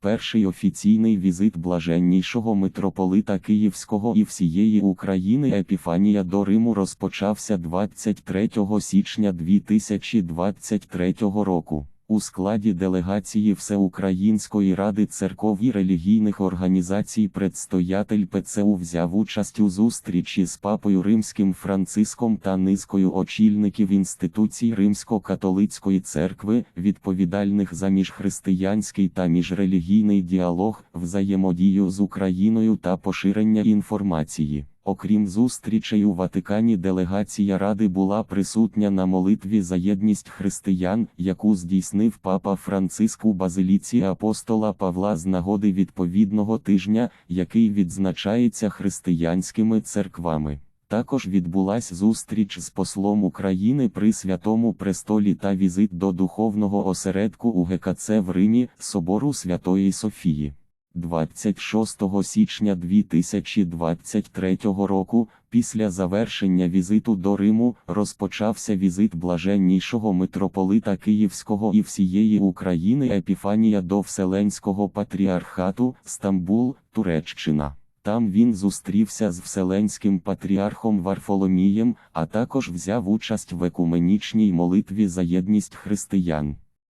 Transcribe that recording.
Перший офіційний візит блаженнішого митрополита Київського і всієї України Епіфанія до Риму розпочався 23 січня 2023 року. У складі делегації Всеукраїнської ради церков і релігійних організацій предстоятель ПЦУ взяв участь у зустрічі з папою римським Франциском та низкою очільників інституцій Римсько-католицької церкви, відповідальних за міжхристиянський та міжрелігійний діалог, взаємодію з Україною та поширення інформації. Окрім зустрічей у Ватикані, делегація Ради була присутня на молитві за єдність християн, яку здійснив папа Франциск у базиліці апостола Павла з нагоди відповідного тижня, який відзначається християнськими церквами. Також відбулась зустріч з послом України при Святому Престолі та візит до духовного осередку УГКЦ в Римі, Собору Святої Софії. 26 січня 2023 року, після завершення візиту до Риму, розпочався візит блаженнішого митрополита Київського і всієї України Епіфанія до Вселенського патріархату, Стамбул, Туреччина. Там він зустрівся з Вселенським патріархом Варфоломієм, а також взяв участь в екуменічній молитві за єдність християн.